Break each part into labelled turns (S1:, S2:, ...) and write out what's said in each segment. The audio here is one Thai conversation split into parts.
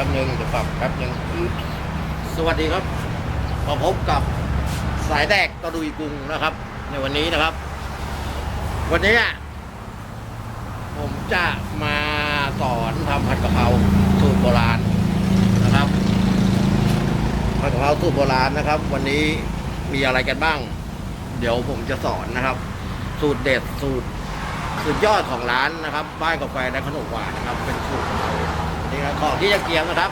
S1: ป๊บนึงเดี๋ยวปรับแป๊บนึงสวัสดีครับมาพบกับสายแดกตะดุยกรุงนะครับ ในวันนี้นะครับ วันนี้อะผมจะมาสอนทำผัดกะเพราสูตรโบราณนะครับผัดกะเพราสูตรโบราณนะครับ วันนี้มีอะไรกันบ้าง เดี๋ยวผมจะสอนนะครับ สูตรเด็ดสูตรสุดยอดของร้านนะครับบ้านกาแฟและขนมหวานนะครับ เป็นสูตรของเรา นี่ครับของที่จะเกียมนะครับ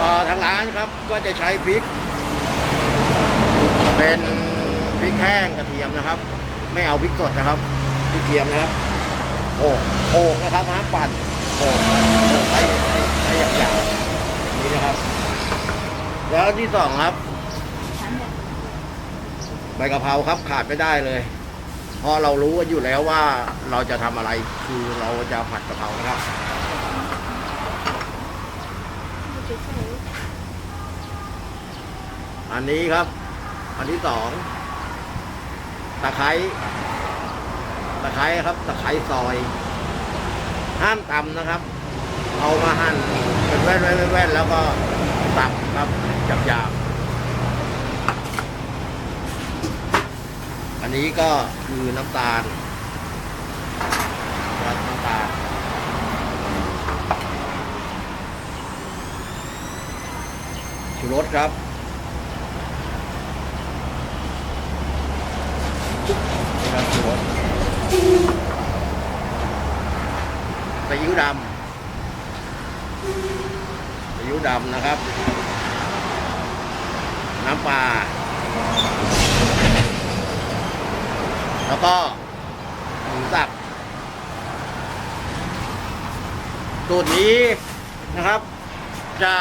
S1: ออทางร้านครับก็จะใช้พริก เป็นพริกแห้งกระเทียมนะครับ ไม่เอาพริกสดนะครับพริกเทียมนะครับโอ้โอ้นะครับน้ำปั่นโอ้โอ้ให้ให้ให้หยาบๆนี่นะครับ แล้วที่สองครับใบกะเพราครับขาดไม่ได้เลยเพราะเรารู้กันอยู่แล้วว่าเราจะทำอะไรคือเราจะผัดกะเพรานะครับ อันนี้ครับ อันที่สองตะไคร้ตะไคร้ครับตะไคร้ซอย ห้ามตำนะครับ เอามาหั่นเป็นแว่นแว่นแล้วก็ตับครับหยาบๆอันนี้ก็คือน้ำตาลครับน้ำตาลชูรสครับ ครับชูรสซีอิ๊วดำซีอิ๊วดำนะครับ น้ำปลา แล้วก็หมูสับสูตรนี้นะครับ จะ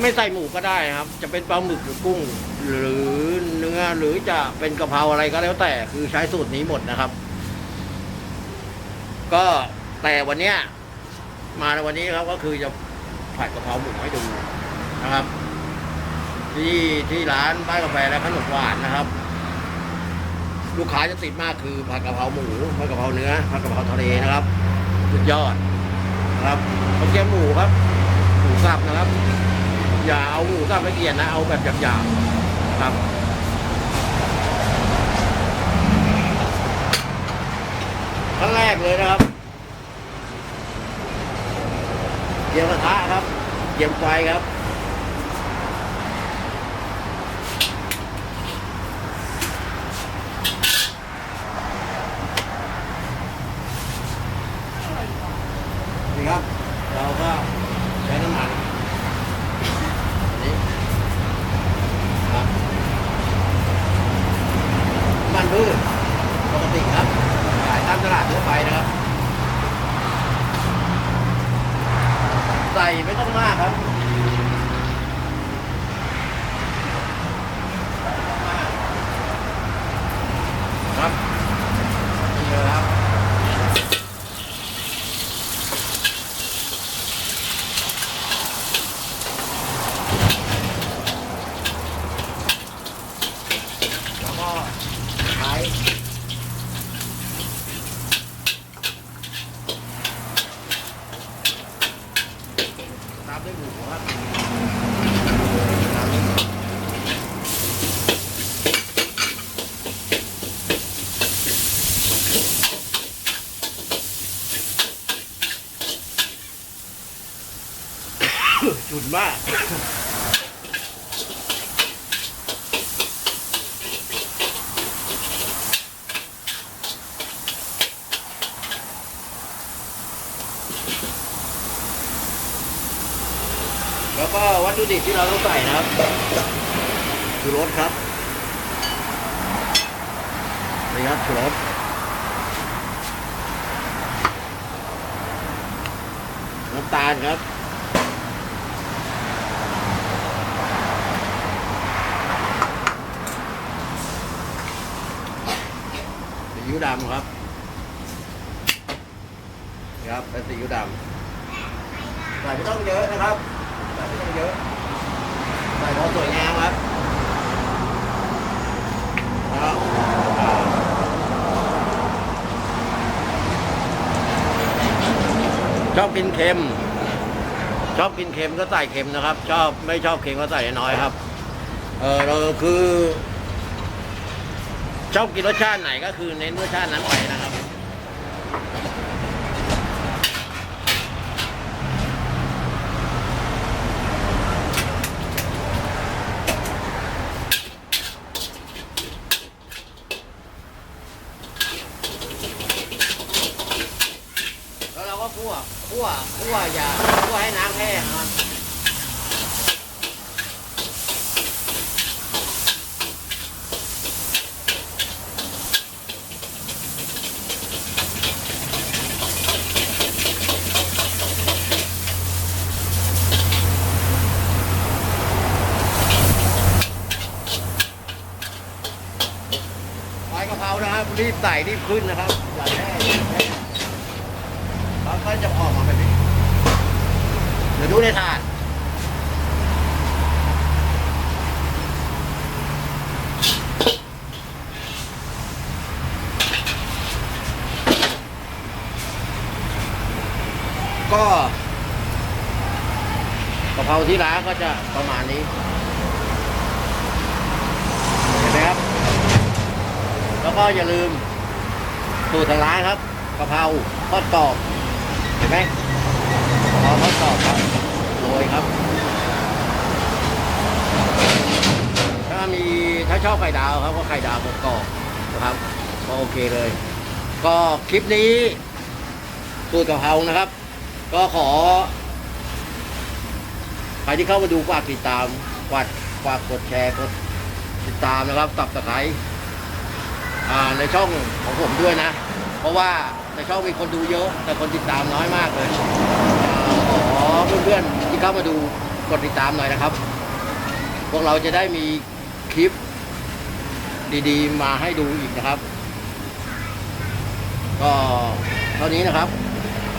S1: ไม่ใส่หมูก็ได้ครับ จะเป็นปลาหมึกหรือกุ้ง หรือเนื้อหรือจะเป็นกะเพราอะไรก็แล้วแต่คือใช้สูตรนี้หมดนะครับ ก็แต่วันเนี้ยมาในวันนี้ครับก็คือจะผัดกะเพราหมูให้ดูนะครับ ที่ที่ร้านบ้านกาแฟและขนมหวานนะครับ ลูกค้าจะติดมากคือผัดกะเพราหมูผัดกะเพราเนื้อผัดกะเพราทะเลนะครับสุดยอดนะครับข้าวเกี๊ยวหมูครับหมูสับนะครับ อย่าเอาหมูสับละเอียดนะ เอาแบบหยาบๆครับขั้นแรกเลยนะครับเตรียมกระทะครับเตรียมไฟครับนี่ครับ พืชปกติครับ ขายตามตลาดทั่วไปนะครับ ใส่ไม่ต้องมากครับครับนี่เลยครับ แล้วก็ใช้ตามด้วยหมูครับตามด้วยหมูจุด มาก แล้วก็วัตถุดิบที่เราต้องใส่นะครับชูรสครับ นี่ครับชูรสน้ำตาลครับ ซีอิ๊ว ดำครับครับเป็นซีอิ๊วดำใส่ไม่ต้องเยอะนะครับใส่ไม่ต้องเยอะใส่พอสวยงามครับแล้วอ่าชอบกินเค็ม ชอบกินเค็มก็ใส่เค็มนะครับ ชอบไม่ชอบเค็มก็ใส่น้อยครับ เออเราคือ ชอบกินรสชาติไหนก็คือเน้นรสชาตินั้นไปนะครับแล้วเราก็คั่วคั่วคั่วอย่าคั่วให้น้ำแห้งครับ เรานะครับรีบใส่รีบขึ้นนะครับอย่าแช่อย่าแช่แล้วก็จะออกมาแบบนี้เดี๋ยวดูในถาดก็กะเพราที่ร้านก็จะประมาณนี้ เห็นไหมครับ แล้ว ก็อย่าลืมสูตรทางร้านครับกะเพราทอดกรอบเห็นไหมกะเพราทอดกรอบครับโรยครับ ถ้ามีถ้าชอบไข่ดาวครับก็ไข่ดาวกรอบนะครับก็โอเคเลย ก็คลิปนี้สูตรกะเพรานะครับ ก็ขอใครที่เข้ามาดูฝากติดตามฝากฝากกดแชร์กดติดตามนะครับตับตะไคร้ ในช่องของผมด้วยนะ เพราะว่าในช่องมีคนดูเยอะ แต่คนติดตามน้อยมากเลยขอเพื่อนๆที่เข้ามาดูกดติดตามหน่อยนะครับ พวกเราจะได้มีคลิปดีๆ มาให้ดูอีกนะครับ ก็เท่านี้นะครับ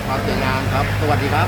S1: ความสวยงามครับ สวัสดีครับ